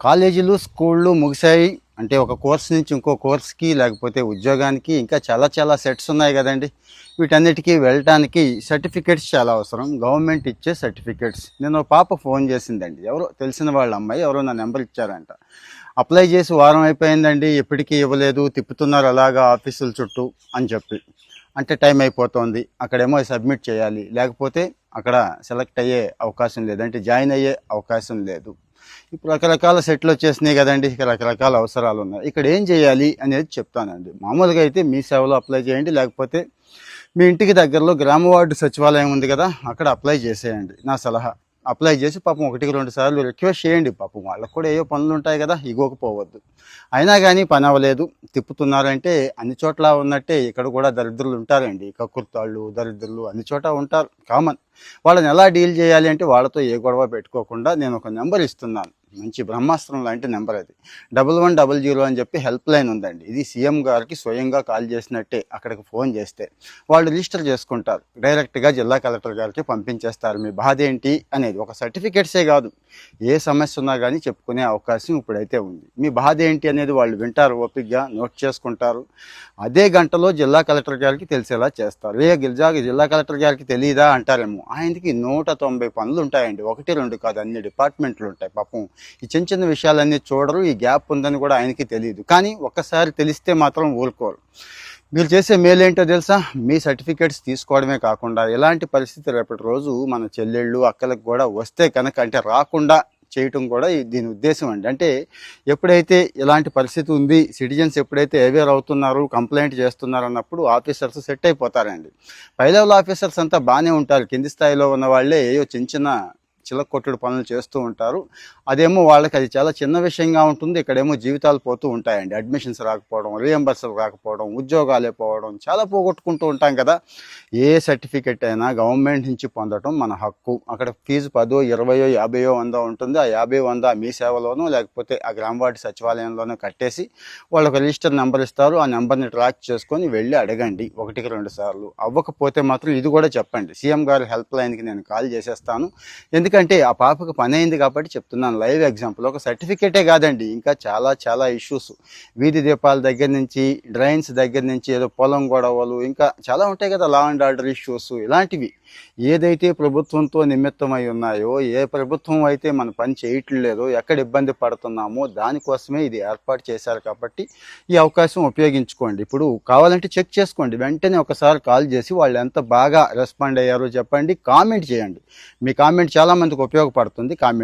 కాలేజీలు స్కూళ్ళు ముగిశాయి. అంటే ఒక కోర్స్ నుంచి ఇంకో కోర్స్కి లేకపోతే ఉద్యోగానికి ఇంకా చాలా చాలా సెట్స్ ఉన్నాయి కదండి. వీటన్నిటికీ వెళ్ళటానికి సర్టిఫికేట్స్ చాలా అవసరం. గవర్నమెంట్ ఇచ్చే సర్టిఫికేట్స్. నేను పాప ఫోన్ చేసిందండి. ఎవరో తెలిసిన వాళ్ళ అమ్మాయి ఎవరో నా నెంబర్ ఇచ్చారంట. అప్లై చేసి వారం అయిపోయిందండి. ఎప్పటికీ ఇవ్వలేదు. తిప్పుతున్నారు అలాగా ఆఫీసుల చుట్టూ అని చెప్పి. అంటే టైం అయిపోతుంది. అక్కడేమో సబ్మిట్ చేయాలి. లేకపోతే అక్కడ సెలెక్ట్ అయ్యే అవకాశం లేదు అంటే జాయిన్ అయ్యే అవకాశం లేదు. ఇప్పుడు రకరకాల సెట్లు వచ్చేసినాయి కదండి. ఇక రకరకాల అవసరాలు ఉన్నాయి. ఇక్కడ ఏం చేయాలి అనేది చెప్తానండి. మామూలుగా అయితే మీ సేవలో అప్లై చేయండి. లేకపోతే మీ ఇంటికి దగ్గరలో గ్రామ వార్డు సచివాలయం ఉంది కదా అక్కడ అప్లై చేసేయండి. నా సలహా. అప్లై చేసి పాపం ఒకటికి రెండు సార్లు రిక్వెస్ట్ చేయండి. పాపం వాళ్ళకు కూడా ఏవో పనులు ఉంటాయి కదా ఇగోకపోవద్దు అయినా కానీ పని అవ్వలేదు. తిప్పుతున్నారంటే అన్ని చోట్ల ఉన్నట్టే ఇక్కడ కూడా దరిద్రులు ఉంటారండి. కక్కుర్తాళ్ళు దరిద్రులు అన్ని చోట ఉంటారు. కామన్. వాళ్ళని ఎలా డీల్ చేయాలి అంటే వాళ్ళతో ఏ గొడవ పెట్టుకోకుండా నేను ఒక నెంబర్ ఇస్తున్నాను. మంచి బ్రహ్మాస్త్రం లాంటి నెంబర్ అది. డబల్ వన్ డబల్ జీరో అని చెప్పి హెల్ప్ లైన్ ఉందండి. ఇది సీఎం గారికి స్వయంగా కాల్ చేసినట్టే అక్కడికి ఫోన్ చేస్తే. వాళ్ళు రిజిస్టర్ చేసుకుంటారు. డైరెక్ట్గా జిల్లా కలెక్టర్ గారికి పంపించేస్తారు. మీ బాధ ఏంటి? అనేది ఒక సర్టిఫికేట్సే కాదు. ఏ సమస్య ఉన్నా కానీ చెప్పుకునే అవకాశం ఇప్పుడైతే ఉంది. మీ బాధ ఏంటి అనేది వాళ్ళు వింటారు ఓపిక్గా నోట్ చేసుకుంటారు. అదే గంటలో జిల్లా కలెక్టర్ గారికి తెలిసేలా చేస్తారు. ఏ గిరిజా జిల్లా కలెక్టర్ గారికి తెలియదా అంటారేమో. ఆయనకి నూట తొంభై పనులు ఉంటాయండి ఒకటి రెండు కాదు. అన్ని డిపార్ట్మెంట్లు ఉంటాయి పాపం ఈ చిన్న చిన్న విషయాలన్నీ చూడరు ఈ గ్యాప్ ఉందని కూడా ఆయనకి తెలియదు. కానీ ఒక్కసారి తెలిస్తే మాత్రం ఊరుకోరు. మీరు చేసే మేలు ఏంటో తెలుసా? మీ సర్టిఫికేట్స్ తీసుకోవడమే కాకుండా ఎలాంటి పరిస్థితి రేపటి రోజు మన చెల్లెళ్ళు అక్కలకు కూడా వస్తే కనుక అంటే రాకుండా చేయటం కూడా దీని ఉద్దేశం అండి. అంటే ఎప్పుడైతే ఇలాంటి పరిస్థితి ఉంది సిటిజన్స్ ఎప్పుడైతే అవేర్ అవుతున్నారు కంప్లైంట్ చేస్తున్నారు అన్నప్పుడు ఆఫీసర్స్ సెట్ అయిపోతారండి. పై లెవెల్ ఆఫీసర్స్ అంతా బాగానే ఉంటారు. కింది స్థాయిలో ఉన్న వాళ్ళే ఏయో చిన్న చిన్న చిలకొట్టుడు పనులు చేస్తూ ఉంటారు. అదేమో వాళ్ళకి అది చాలా చిన్న విషయంగా ఉంటుంది. ఇక్కడేమో జీవితాలు పోతూ ఉంటాయండి. అడ్మిషన్స్ రాకపోవడం రియంబర్సల్ రాకపోవడం ఉద్యోగాలే పోవడం చాలా పోగొట్టుకుంటూ ఉంటాం కదా. ఏ సర్టిఫికెట్ అయినా గవర్నమెంట్ నుంచి పొందడం మన హక్కు. అక్కడ ఫీజు పదో ఇరవయో యాభైయో వందో ఉంటుంది. ఆ యాభై వంద మీ సేవలోనో లేకపోతే ఆ గ్రామవాడి సచివాలయంలోనో కట్టేసి వాళ్ళకి రిజిస్టర్ నెంబర్ ఇస్తారు. ఆ నెంబర్ని ట్రాక్ చేసుకొని వెళ్ళి అడగండి. ఒకటికి రెండు సార్లు. అవ్వకపోతే మాత్రం ఇది కూడా చెప్పండి. సీఎం గారి హెల్ప్ లైన్కి నేను కాల్ చేసేస్తాను. ఎందుకంటే ఆ పాపకు పని అయింది కాబట్టి చెప్తున్నాను. లైవ్ ఎగ్జాంపుల్ ఒక సర్టిఫికేటే కాదండి. ఇంకా చాలా చాలా ఇష్యూస్ వీధి దీపాల దగ్గర నుంచి డ్రైన్స్ దగ్గర నుంచి ఏదో పొలం గొడవలు ఇంకా చాలా ఉంటాయి కదా లా అండ్ ఆర్డర్ ఇష్యూస్ ఇలాంటివి ఏదైతే ప్రభుత్వంతో నిమిత్తమై ఉన్నాయో ఏ ప్రభుత్వం అయితే మన పని చేయట్లేదో ఎక్కడ ఇబ్బంది పడుతున్నామో దానికోసమే ఇది ఏర్పాటు చేశారు కాబట్టి ఈ అవకాశం ఉపయోగించుకోండి. ఇప్పుడు కావాలంటే చెక్ చేసుకోండి. వెంటనే ఒకసారి కాల్ చేసి వాళ్ళు ఎంత బాగా రెస్పాండ్ అయ్యారో చెప్పండి. కామెంట్ చేయండి. మీ కామెంట్ చాలా మందికి ఉపయోగపడుతుంది కామెంట్